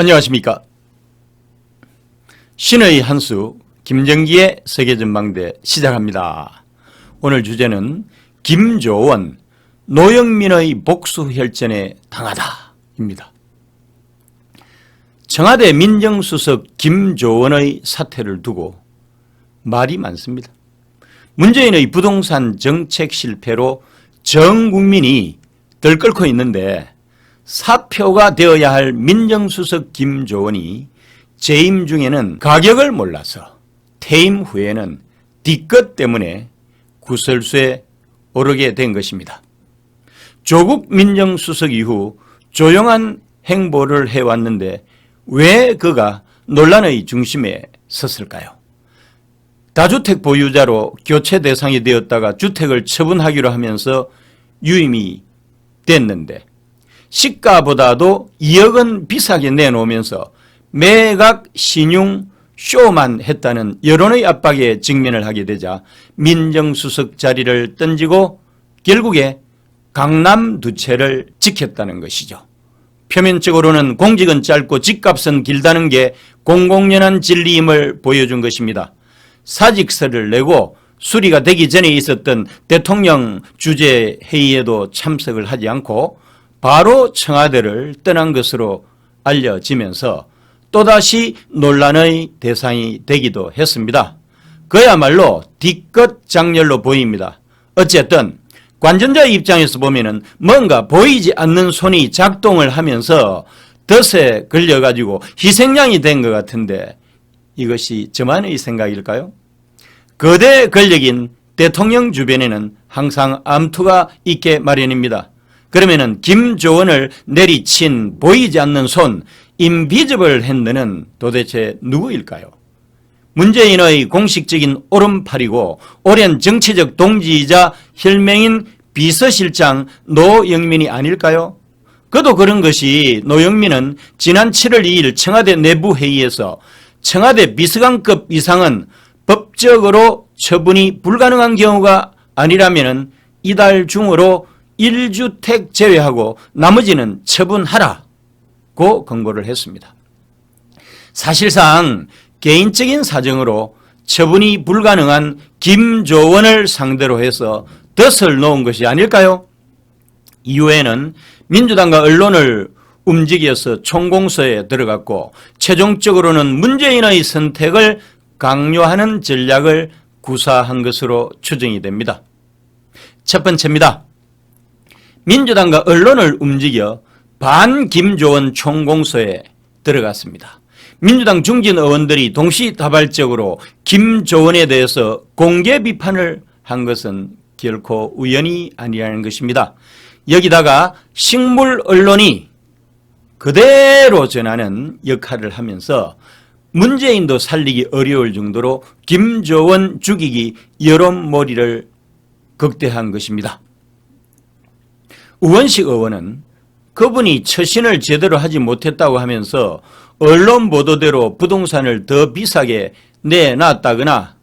안녕하십니까. 신의 한 수 김정기의 세계전망대 시작합니다. 오늘 주제는 김조원 노영민의 복수 혈전에 당하다입니다. 청와대 민정수석 김조원의 사태를 두고 말이 많습니다. 문재인의 부동산 정책 실패로 전 국민이 들끓고 있는데 사표가 되어야 할 민정수석 김조원이 재임 중에는 가격을 몰라서 퇴임 후에는 뒤끝 때문에 구설수에 오르게 된 것입니다. 조국 민정수석 이후 조용한 행보를 해왔는데 왜 그가 논란의 중심에 섰을까요? 다주택 보유자로 교체 대상이 되었다가 주택을 처분하기로 하면서 유임이 됐는데 시가보다도 2억 원 비싸게 내놓으면서 매각 신용 쇼만 했다는 여론의 압박에 직면을 하게 되자 민정수석 자리를 던지고 결국에 강남 두 채를 지켰다는 것이죠. 표면적으로는 공직은 짧고 집값은 길다는 게 공공연한 진리임을 보여준 것입니다. 사직서를 내고 수리가 되기 전에 있었던 대통령 주재 회의에도 참석을 하지 않고 바로 청와대를 떠난 것으로 알려지면서 또다시 논란의 대상이 되기도 했습니다. 그야말로 뒤끝 장렬로 보입니다. 어쨌든 관전자 입장에서 보면은 뭔가 보이지 않는 손이 작동을 하면서 덫에 걸려가지고 희생양이 된 것 같은데 이것이 저만의 생각일까요? 거대 권력인 대통령 주변에는 항상 암투가 있게 마련입니다. 그러면은 김조원을 내리친 보이지 않는 손, 인비저블 핸드는 도대체 누구일까요? 문재인의 공식적인 오른팔이고 오랜 정치적 동지이자 혈맹인 비서실장 노영민이 아닐까요? 그도 그런 것이 노영민은 지난 7월 2일 청와대 내부 회의에서 청와대 비서관급 이상은 법적으로 처분이 불가능한 경우가 아니라면 이달 중으로 1주택 제외하고 나머지는 처분하라고 권고를 했습니다. 사실상 개인적인 사정으로 처분이 불가능한 김조원을 상대로 해서 덫을 놓은 것이 아닐까요? 이후에는 민주당과 언론을 움직여서 총공서에 들어갔고 최종적으로는 문재인의 선택을 강요하는 전략을 구사한 것으로 추정이 됩니다. 첫 번째입니다. 민주당과 언론을 움직여 반 김조원 총공서에 들어갔습니다. 민주당 중진 의원들이 동시다발적으로 김조원에 대해서 공개 비판을 한 것은 결코 우연이 아니라는 것입니다. 여기다가 식물 언론이 그대로 전하는 역할을 하면서 문재인도 살리기 어려울 정도로 김조원 죽이기 여론몰이를 극대한 것입니다. 우원식 의원은 그분이 처신을 제대로 하지 못했다고 하면서 언론 보도대로 부동산을 더 비싸게 내놨다거나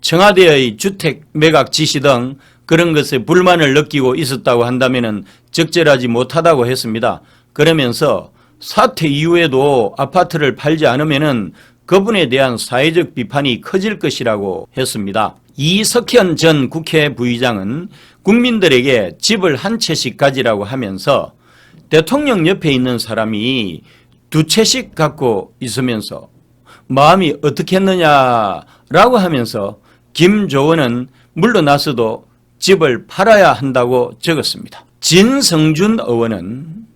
청와대의 주택 매각 지시 등 그런 것에 불만을 느끼고 있었다고 한다면 적절하지 못하다고 했습니다. 그러면서 사퇴 이후에도 아파트를 팔지 않으면 그분에 대한 사회적 비판이 커질 것이라고 했습니다. 이석현 전 국회 부의장은 국민들에게 집을 한 채씩 가지라고 하면서 대통령 옆에 있는 사람이 두 채씩 갖고 있으면서 마음이 어떻겠느냐라고 하면서 김조원은 물러나서도 집을 팔아야 한다고 적었습니다. 진성준 의원은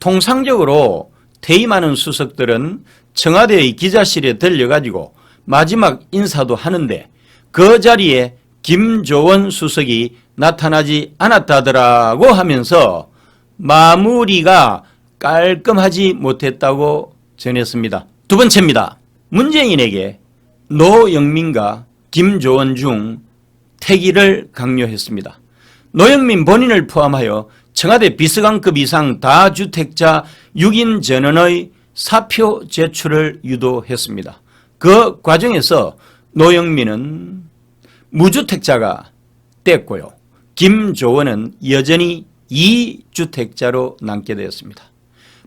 통상적으로 퇴임하는 수석들은 청와대의 기자실에 들려가지고 마지막 인사도 하는데 그 자리에 김조원 수석이 나타나지 않았다더라고 하면서 마무리가 깔끔하지 못했다고 전했습니다. 두 번째입니다. 문재인에게 노영민과 김조원 중 퇴기를 강요했습니다. 노영민 본인을 포함하여 청와대 비서관급 이상 다주택자 6인 전원의 사표 제출을 유도했습니다. 그 과정에서 노영민은 무주택자가 됐고요. 김조원은 여전히 2주택자로 남게 되었습니다.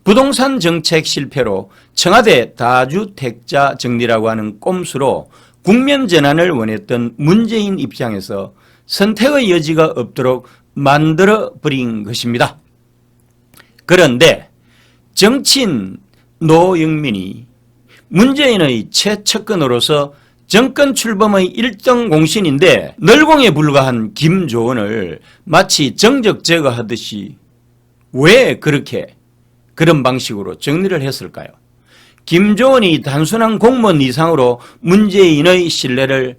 부동산 정책 실패로 청와대 다주택자 정리라고 하는 꼼수로 국면 전환을 원했던 문재인 입장에서 선택의 여지가 없도록 만들어 버린 것입니다. 그런데 정치인 노영민이 문재인의 최측근으로서 정권 출범의 일정 공신인데 널공에 불과한 김조원을 마치 정적 제거하듯이 왜 그렇게 그런 방식으로 정리를 했을까요? 김조원이 단순한 공무원 이상으로 문재인의 신뢰를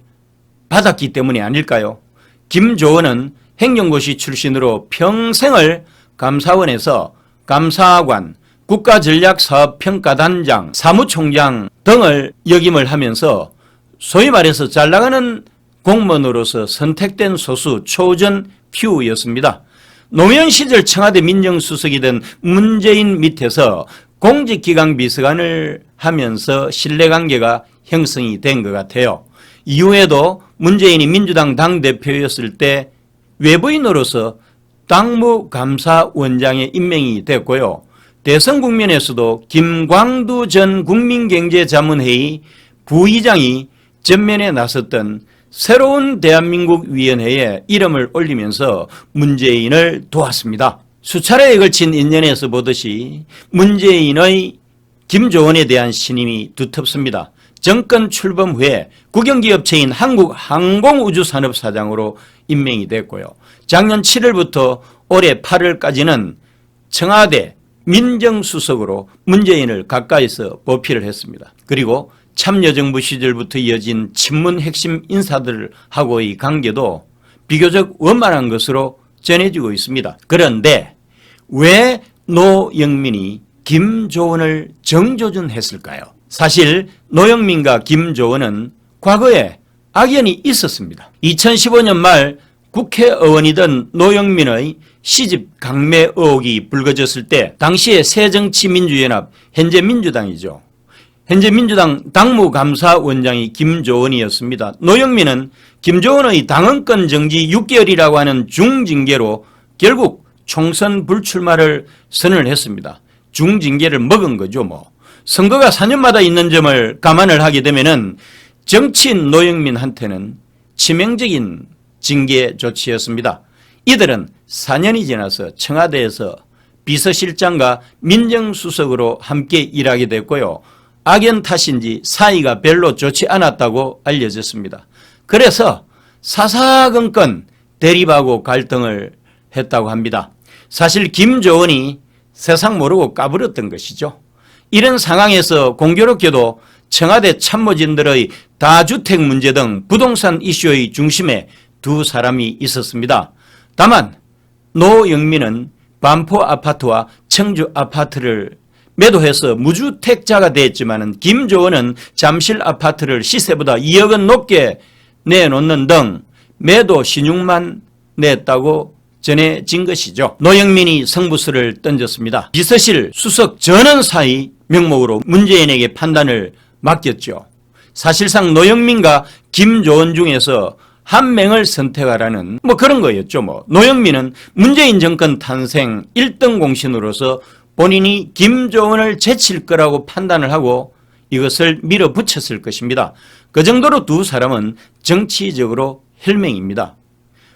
받았기 때문이 아닐까요? 김조원은 행정고시 출신으로 평생을 감사원에서 감사관, 국가전략사업평가단장, 사무총장 등을 역임을 하면서 소위 말해서 잘 나가는 공무원으로서 선택된 소수 초전 퓨였습니다. 노무현 시절 청와대 민정수석이던 문재인 밑에서 공직기강 비서관을 하면서 신뢰관계가 형성이 된 것 같아요. 이후에도 문재인이 민주당 당대표였을 때 외부인으로서 당무감사원장에 임명이 됐고요. 대선 국면에서도 김광두 전 국민경제자문회의 부의장이 전면에 나섰던 새로운 대한민국 위원회에 이름을 올리면서 문재인을 도왔습니다. 수차례에 걸친 인연에서 보듯이 문재인의 김조원에 대한 신임이 두텁습니다. 정권 출범 후에 국영기업체인 한국항공우주산업사장으로 임명이 됐고요. 작년 7월부터 올해 8월까지는 청와대 민정수석으로 문재인을 가까이서 보필을 했습니다. 그리고 참여정부 시절부터 이어진 친문 핵심 인사들하고의 관계도 비교적 원만한 것으로 전해지고 있습니다. 그런데 왜 노영민이 김조원을 정조준했을까요? 사실 노영민과 김조원은 과거에 악연이 있었습니다. 2015년 말 국회의원이던 노영민의 시집 강매 의혹이 불거졌을 때 당시에 새정치민주연합 현재 민주당이죠. 현재 민주당 당무감사원장이 김조원이었습니다. 노영민은 김조원의 당원권 정지 6개월이라고 하는 중징계로 결국 총선 불출마를 선언을 했습니다. 중징계를 먹은 거죠, 뭐. 선거가 4년마다 있는 점을 감안을 하게 되면은 정치인 노영민한테는 치명적인 징계 조치였습니다. 이들은 4년이 지나서 청와대에서 비서실장과 민정수석으로 함께 일하게 됐고요. 악연 탓인지 사이가 별로 좋지 않았다고 알려졌습니다. 그래서 사사건건 대립하고 갈등을 했다고 합니다. 사실 김조원이 세상 모르고 까불었던 것이죠. 이런 상황에서 공교롭게도 청와대 참모진들의 다주택 문제 등 부동산 이슈의 중심에 두 사람이 있었습니다. 다만 노영민은 반포 아파트와 청주 아파트를 매도해서 무주택자가 됐지만 김조원은 잠실 아파트를 시세보다 2억 원 높게 내놓는 등 매도 신용만 냈다고 전해진 것이죠. 노영민이 성부수를 던졌습니다. 비서실 수석 전원 사이 명목으로 문재인에게 판단을 맡겼죠. 사실상 노영민과 김조원 중에서 한 명을 선택하라는 뭐 그런 거였죠. 뭐 노영민은 문재인 정권 탄생 1등 공신으로서 본인이 김조원을 제칠 거라고 판단을 하고 이것을 밀어붙였을 것입니다. 그 정도로 두 사람은 정치적으로 혈맹입니다.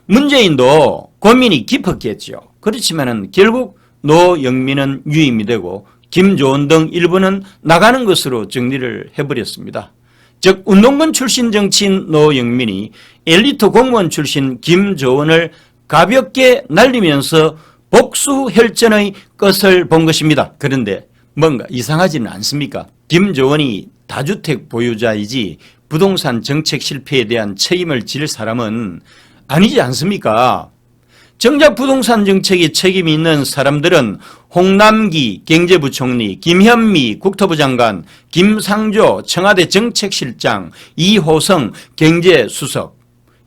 문재인도 고민이 깊었겠죠. 그렇지만은 결국 노영민은 유임이 되고 김조원 등 일부는 나가는 것으로 정리를 해버렸습니다. 즉 운동권 출신 정치인 노영민이 엘리트 공무원 출신 김조원을 가볍게 날리면서 복수 혈전의 것을 본 것입니다. 그런데 뭔가 이상하지는 않습니까? 김조원이 다주택 보유자이지 부동산 정책 실패에 대한 책임을 질 사람은 아니지 않습니까? 정작 부동산 정책에 책임이 있는 사람들은 홍남기 경제부총리, 김현미 국토부 장관, 김상조 청와대 정책실장, 이호성 경제수석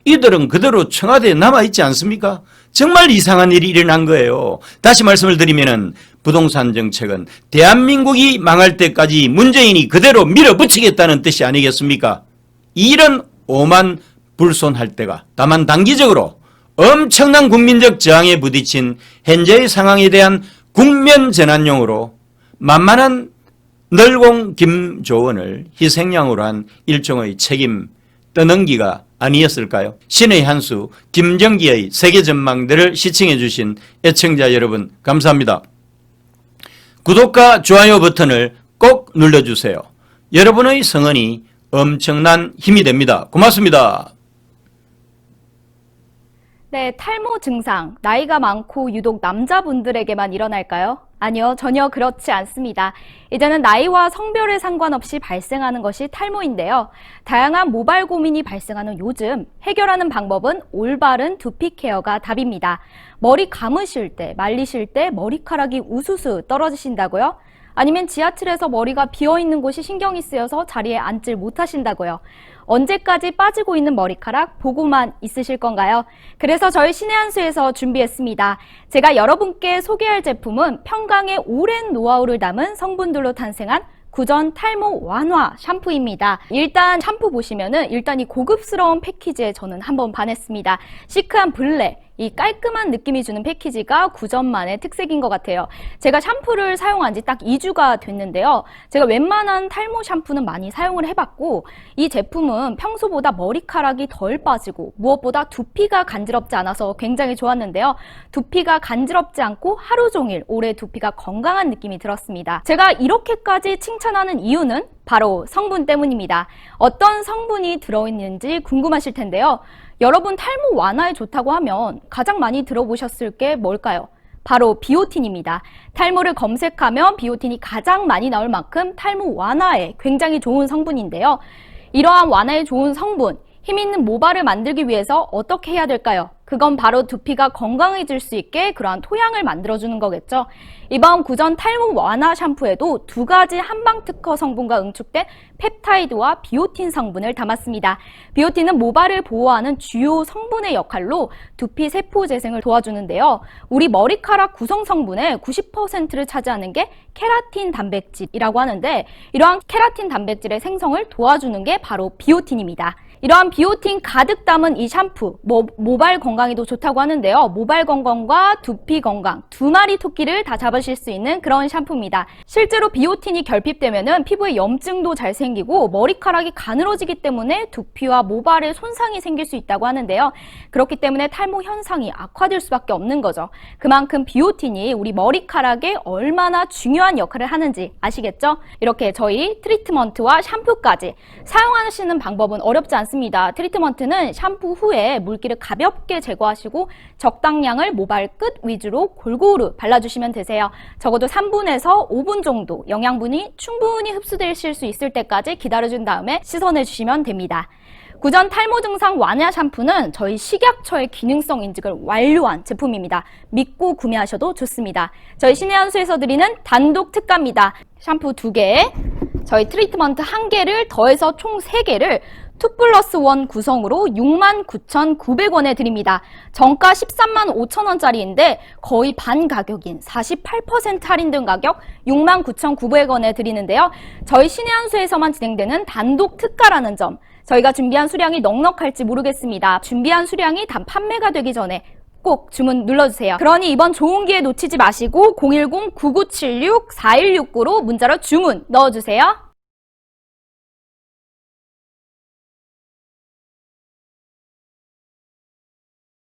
이들은 그대로 청와대에 남아있지 않습니까? 정말 이상한 일이 일어난 거예요. 다시 말씀을 드리면은 부동산 정책은 대한민국이 망할 때까지 문재인이 그대로 밀어붙이겠다는 뜻이 아니겠습니까? 이런 오만 불손할 때가 다만 단기적으로 엄청난 국민적 저항에 부딪힌 현재의 상황에 대한 국면 전환용으로 만만한 널공 김조원을 희생양으로 한 일종의 책임 떠넘기가 아니었을까요? 신의 한 수 김정기의 세계 전망대를 시청해 주신 애청자 여러분 감사합니다. 구독과 좋아요 버튼을 꼭 눌러주세요. 여러분의 성원이 엄청난 힘이 됩니다. 고맙습니다. 네, 탈모 증상. 나이가 많고 유독 남자분들에게만 일어날까요? 아니요, 전혀 그렇지 않습니다. 이제는 나이와 성별에 상관없이 발생하는 것이 탈모인데요. 다양한 모발 고민이 발생하는 요즘 해결하는 방법은 올바른 두피 케어가 답입니다. 머리 감으실 때, 말리실 때 머리카락이 우수수 떨어지신다고요? 아니면 지하철에서 머리가 비어 있는 곳이 신경이 쓰여서 자리에 앉질 못하신다고요. 언제까지 빠지고 있는 머리카락 보고만 있으실 건가요? 그래서 저희 신의 한수에서 준비했습니다. 제가 여러분께 소개할 제품은 평강의 오랜 노하우를 담은 성분들로 탄생한 구전 탈모 완화 샴푸입니다. 일단 샴푸 보시면은 일단 이 고급스러운 패키지에 저는 한번 반했습니다. 시크한 블랙, 이 깔끔한 느낌이 주는 패키지가 구전만의 특색인 것 같아요. 제가 샴푸를 사용한 지 딱 2주가 됐는데요. 제가 웬만한 탈모 샴푸는 많이 사용을 해봤고 이 제품은 평소보다 머리카락이 덜 빠지고 무엇보다 두피가 간지럽지 않아서 굉장히 좋았는데요. 두피가 간지럽지 않고 하루 종일 올해 두피가 건강한 느낌이 들었습니다. 제가 이렇게까지 칭찬하는 이유는 바로 성분 때문입니다. 어떤 성분이 들어있는지 궁금하실 텐데요. 여러분 탈모 완화에 좋다고 하면 가장 많이 들어보셨을 게 뭘까요? 바로 비오틴입니다. 탈모를 검색하면 비오틴이 가장 많이 나올 만큼 탈모 완화에 굉장히 좋은 성분인데요. 이러한 완화에 좋은 성분, 힘 있는 모발을 만들기 위해서 어떻게 해야 될까요? 그건 바로 두피가 건강해질 수 있게 그러한 토양을 만들어주는 거겠죠. 이번 구전 탈모 완화 샴푸에도 두 가지 한방 특허 성분과 응축된 펩타이드와 비오틴 성분을 담았습니다. 비오틴은 모발을 보호하는 주요 성분의 역할로 두피 세포 재생을 도와주는데요. 우리 머리카락 구성 성분의 90%를 차지하는 게 케라틴 단백질이라고 하는데 이러한 케라틴 단백질의 생성을 도와주는 게 바로 비오틴입니다. 이러한 비오틴 가득 담은 이 샴푸, 모, 모발 건강에도 좋다고 하는데요. 모발 건강과 두피 건강, 두 마리 토끼를 다 잡으실 수 있는 그런 샴푸입니다. 실제로 비오틴이 결핍되면은 피부에 염증도 잘 생기고 머리카락이 가늘어지기 때문에 두피와 모발에 손상이 생길 수 있다고 하는데요. 그렇기 때문에 탈모 현상이 악화될 수밖에 없는 거죠. 그만큼 비오틴이 우리 머리카락에 얼마나 중요한 역할을 하는지 아시겠죠? 이렇게 저희 트리트먼트와 샴푸까지 사용하시는 방법은 어렵지 않습니다. 트리트먼트는 샴푸 후에 물기를 가볍게 제거하시고 적당량을 모발 끝 위주로 골고루 발라주시면 되세요. 적어도 3분에서 5분 정도 영양분이 충분히 흡수되실 수 있을 때까지 기다려준 다음에 씻어내주시면 됩니다. 구전 탈모 증상 완화 샴푸는 저희 식약처의 기능성 인증을 완료한 제품입니다. 믿고 구매하셔도 좋습니다. 저희 신의 한수에서 드리는 단독 특가입니다. 샴푸 2개, 저희 트리트먼트 1개를 더해서 총 3개를 2 플러스 1 구성으로 69,900원에 드립니다. 정가 13만 5천원짜리인데 거의 반 가격인 48% 할인된 가격 69,900원에 드리는데요. 저희 신의 한수에서만 진행되는 단독 특가라는 점 저희가 준비한 수량이 넉넉할지 모르겠습니다. 준비한 수량이 단 판매가 되기 전에 꼭 주문 눌러주세요. 그러니 이번 좋은 기회 놓치지 마시고 010-9976-4169로 문자로 주문 넣어주세요.